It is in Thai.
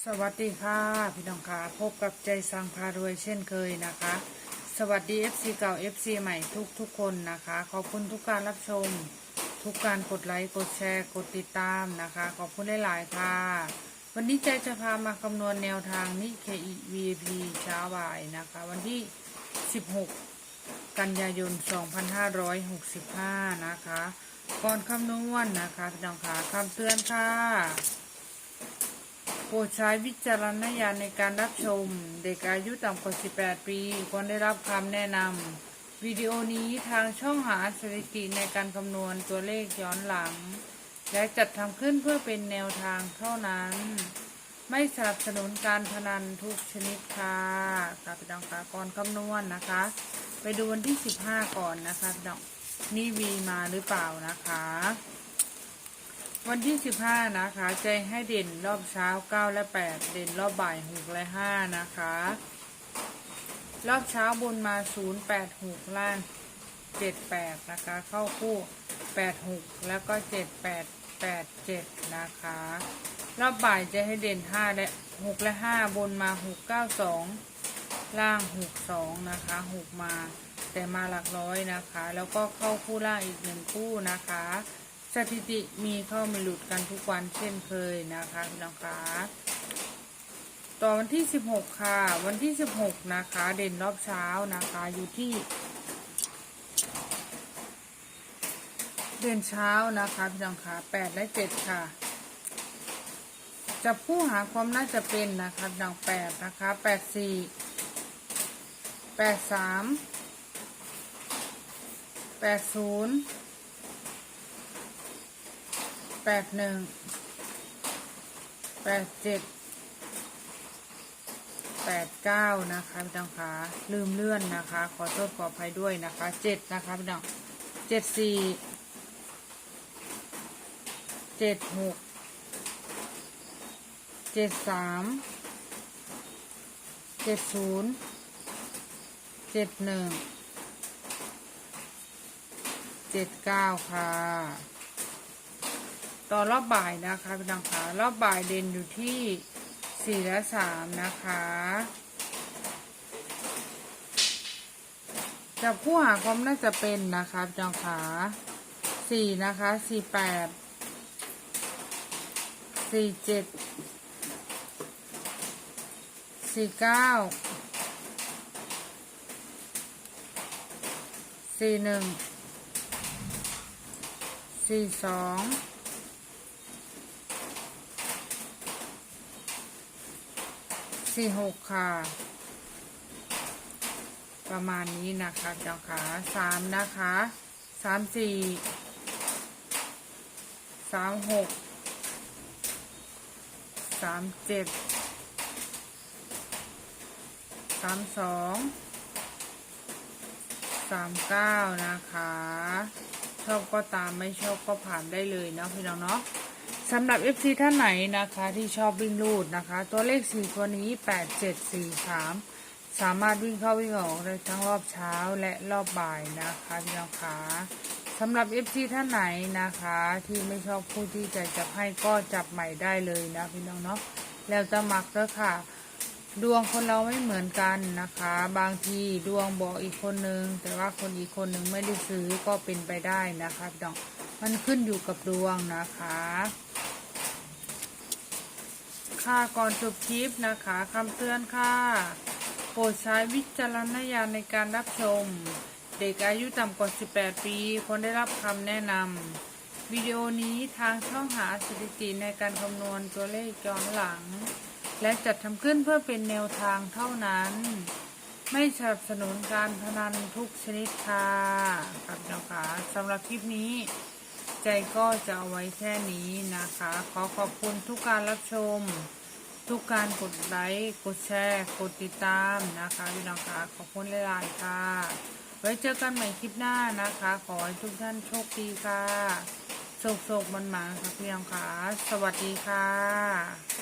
สวัสดีค่ะ พี่น้องค่ะ พบกับใจสังพารวยเช่นเคยนะคะ สวัสดี FC เก่า FC ใหม่ทุกทุกคนนะคะ ขอบคุณทุกการรับชม ทุกการกดไลค์กดแชร์กดติดตามนะคะ ขอบคุณหลายๆค่ะ วันนี้ใจจะพามาคำนวณแนวทางนิเคอี VIP เช้าบ่ายนะคะ วันที่ 16 กันยายน 2565 นะคะ ก่อนคำนวณนะคะพี่น้องค่ะคำเตือนค่ะ ปรดใช้วิจารณญาณในการรับชม เด็กอายุต่ำกว่า 18 ปีควรได้รับคำแนะนำวิดีโอนี้ทางช่องหาสถิติในการคำนวณตัวเลขย้อนหลัง และจัดทำขึ้นเพื่อเป็นแนวทางเท่านั้น ไม่สนับสนุนการพนันทุกชนิดค่ะค่ะพี่น้องค่ะก่อนคำนวณนะคะ ไปดูวันที่ 15 ก่อนนะคะพี่น้องนี่วีมาหรือเปล่านะคะ วันที่15นะคะ ใจให้เด่นรอบเช้า9และ8เด่นรอบบ่าย6และ5นะคะ รอบเช้าบนมา0 8 6ล่าง7 8นะคะ เข้าคู่8 6แล้วก็7 8 8 7นะคะ รอบบ่ายจะให้เด่น5และ6และ5บนมา6 9 2ล่าง6 2นะคะ6มาแต่มาหลักร้อยนะคะ แล้วก็เข้าคู่ล่างอีกหนึ่งคู่นะคะ สถิติมีเข้ามาหลุดกันทุกวันเช่นเคยนะคะพี่น้องคะต่อวันที่ 16 ค่ะ วันที่ 16 นะคะ เด่นรอบเช้านะคะ อยู่ที่ เด่นเช้านะคะพี่น้องคะ8และ7ค่ะจะผู้หาความน่าจะเป็นนะคะพี่น้อง8นะคะ84 83 80แปด แปดหนึ่งแปดเจ็ดแปดเก้านะคะพี่น้องคะลืมเลื่อนนะคะ ขอโทษขออภัยด้วยนะคะเจ็ดนะคะพี่น้องเจ็ดสี่เจ็ดหกเจ็ดสามเจ็ดศูนย์เจ็ดหนึ่งเจ็ดเก้าค่ะ ตอนรอบบ่ายนะคะพี่น้องคะรอบบ่ายเด่นอยู่ที่สี่และสามนะคะ จับคู่หาความน่าจะเป็นนะคะพี่น้องคะสี่นะคะสี่แปดสี่เจ็ดสี่เก้าสี่หนึ่งสี่สอง สี่หกค่ะ ประมาณนี้นะคะเจ้าค่ะสามนะคะสามสี่สามหกสามเจ็ดสามสองสามเก้านะคะ ชอบก็ตามไม่ชอบก็ผ่านได้เลยเนาะพี่น้องเนาะ สำหรับ FC ท่านไหนนะคะที่ชอบวิ่งลูดนะคะ ตัวเลข4ตัวนี้8 7 4 3สามารถวิ่งเข้าวิ่งออกได้ทั้งรอบเช้าและรอบบ่ายนะคะพี่น้องคะสำหรับ FC ท่านไหนนะคะ ที่ไม่ชอบผู้ที่จะจับให้ก็จับใหม่ได้เลยนะพี่น้องเนาะแล้วจะมักเด้อค่ะ ดวงคนเราไม่เหมือนกันนะคะ บางทีดวงบอกอีกคนนึง แต่ว่าคนอีกคนนึงไม่ได้ซื้อก็เป็นไปได้นะคะพี่น้องมันขึ้นอยู่กับดวงนะคะ ค่ะก่อนจบคลิปนะคะคำเตือนค่ะ โปรดใช้วิจารณญาณในการรับชม เด็กอายุต่ำกว่า 18 ปีควรได้รับคำแนะนำวิดีโอนี้ทางช่องหาสถิติในการคำนวณตัวเลขย้อนหลัง และจัดทำขึ้นเพื่อเป็นแนวทางเท่านั้น ไม่สนับสนุนการพนันทุกชนิดค่ะครับน้องคะสำหรับคลิปนี้ ใจก็จะเอาไว้แค่นี้นะคะ ขอขอบคุณทุกการรับชม ทุกการกดไลค์กดแชร์ กดติดตามนะคะพี่น้องคะขอบคุณหลายๆค่ะ ไว้เจอกันใหม่คลิปหน้านะคะ ขอให้ทุกท่านโชคดีค่ะโศกโศกมันหมาค่ะพี่น้องคะสวัสดีค่ะ